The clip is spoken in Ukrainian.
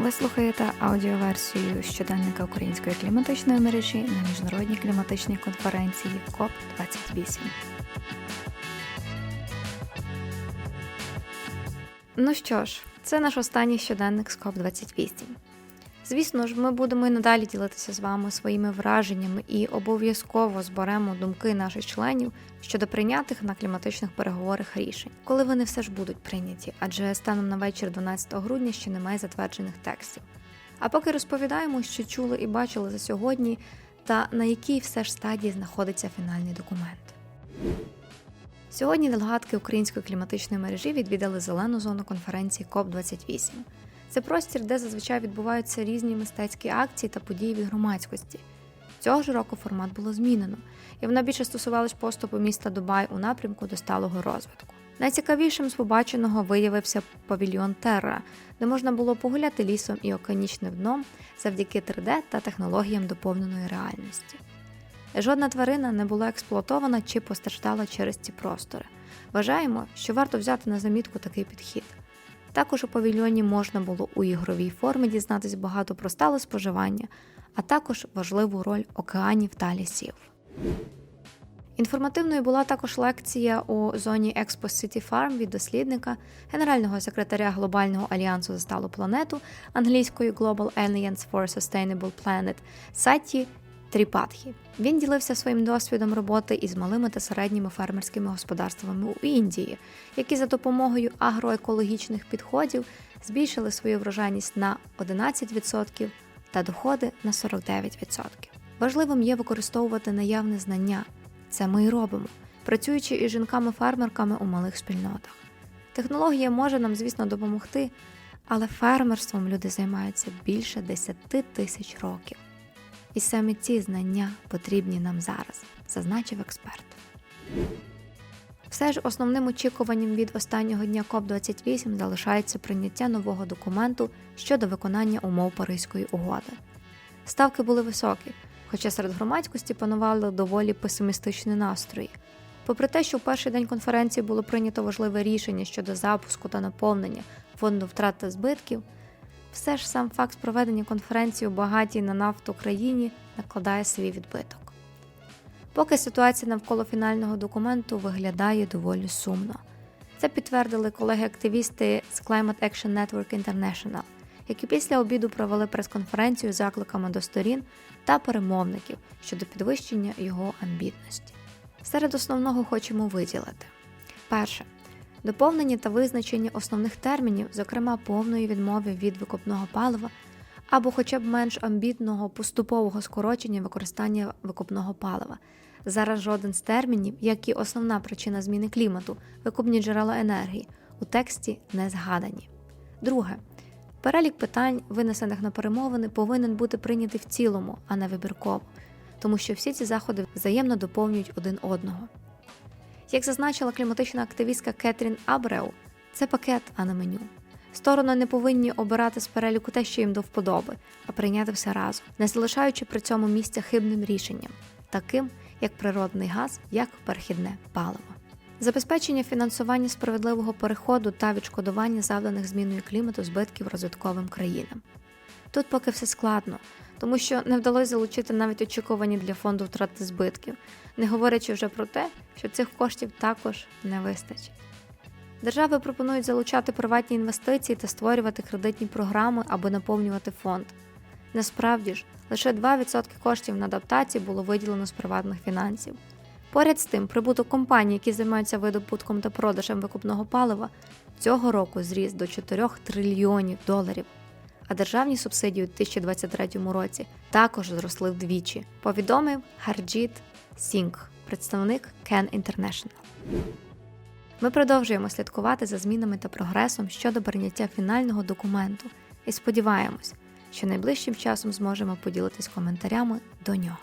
Ви слухаєте аудіоверсію щоденника Української кліматичної мережі на міжнародній кліматичній конференції КОП 28. Ну що ж, це наш останній щоденник з КОП 28. Звісно ж, ми будемо і надалі ділитися з вами своїми враженнями і обов'язково зберемо думки наших членів щодо прийнятих на кліматичних переговорах рішень, коли вони все ж будуть прийняті, адже станом на вечір 12 грудня ще немає затверджених текстів. А поки розповідаємо, що чули і бачили за сьогодні, та на якій все ж стадії знаходиться фінальний документ. Сьогодні делегатки Української кліматичної мережі відвідали зелену зону конференції КОП 28 це простір, де зазвичай відбуваються різні мистецькі акції та події від громадськості. Цього ж року формат було змінено, і вона більше стосувалась поступу міста Дубай у напрямку до сталого розвитку. Найцікавішим з побаченого виявився павільйон Терра, де можна було погуляти лісом і океанічним дном завдяки 3D та технологіям доповненої реальності. Жодна тварина не була експлуатована чи постраждала через ці простори. Вважаємо, що варто взяти на замітку такий підхід. Також у павільйоні можна було у ігровій формі дізнатись багато про стале споживання, а також важливу роль океанів та лісів. Інформативною була також лекція у зоні Expo City Farm від дослідника, генерального секретаря Глобального альянсу за сталу планету англійською Global Alliance for Sustainable Planet Саті Тріпатхі. Він ділився своїм досвідом роботи із малими та середніми фермерськими господарствами у Індії, які за допомогою агроекологічних підходів збільшили свою врожайність на 11% та доходи на 49%. Важливим є використовувати наявне знання. Це ми і робимо, працюючи із жінками-фермерками у малих спільнотах. Технологія може нам, звісно, допомогти, але фермерством люди займаються більше 10 тисяч років. І саме ці знання потрібні нам зараз, зазначив експерт. Все ж основним очікуванням від останнього дня КОП-28 залишається прийняття нового документу щодо виконання умов Паризької угоди. Ставки були високі, хоча серед громадськості панували доволі песимістичні настрої. Попри те, що в перший день конференції було прийнято важливе рішення щодо запуску та наповнення фонду втрат та збитків. Все ж сам факт проведення конференції у багатій на нафту країні накладає свій відбиток. Поки ситуація навколо фінального документу виглядає доволі сумно. Це підтвердили колеги-активісти з Climate Action Network International, які після обіду провели прес-конференцію з закликами до сторін та перемовників щодо підвищення його амбітності. Серед основного хочемо виділити: перше доповнення та визначення основних термінів, зокрема повної відмови від викопного палива, або хоча б менш амбітного поступового скорочення використання викопного палива. Зараз жоден з термінів, як і основна причина зміни клімату, викупні джерела енергії, у тексті не згадані. Друге, перелік питань, винесених на перемовини, повинен бути прийнятий в цілому, а не вибірково, тому що всі ці заходи взаємно доповнюють один одного. Як зазначила кліматична активістка Кетрін Абреу, це пакет, а не меню. Сторони не повинні обирати з переліку те, що їм до вподоби, а прийняти все разом, не залишаючи при цьому місця хибним рішенням, таким як природний газ, як перехідне паливо. Забезпечення фінансування справедливого переходу та відшкодування завданих зміною клімату збитків розвитковим країнам. Тут поки все складно, тому що не вдалося залучити навіть очікувані для фонду втрати збитків, не говорячи вже про те, що цих коштів також не вистачить. Держави пропонують залучати приватні інвестиції та створювати кредитні програми або наповнювати фонд. Насправді ж, лише 2% коштів на адаптацію було виділено з приватних фінансів. Поряд з тим, прибуток компаній, які займаються видобутком та продажем викупного палива, цього року зріс до 4 трильйонів доларів а державні субсидії у 2023 році також зросли вдвічі, повідомив Харджіт Сінг, представник Кен International. Ми продовжуємо слідкувати за змінами та прогресом щодо прийняття фінального документу і сподіваємось, що найближчим часом зможемо поділитись коментарями до нього.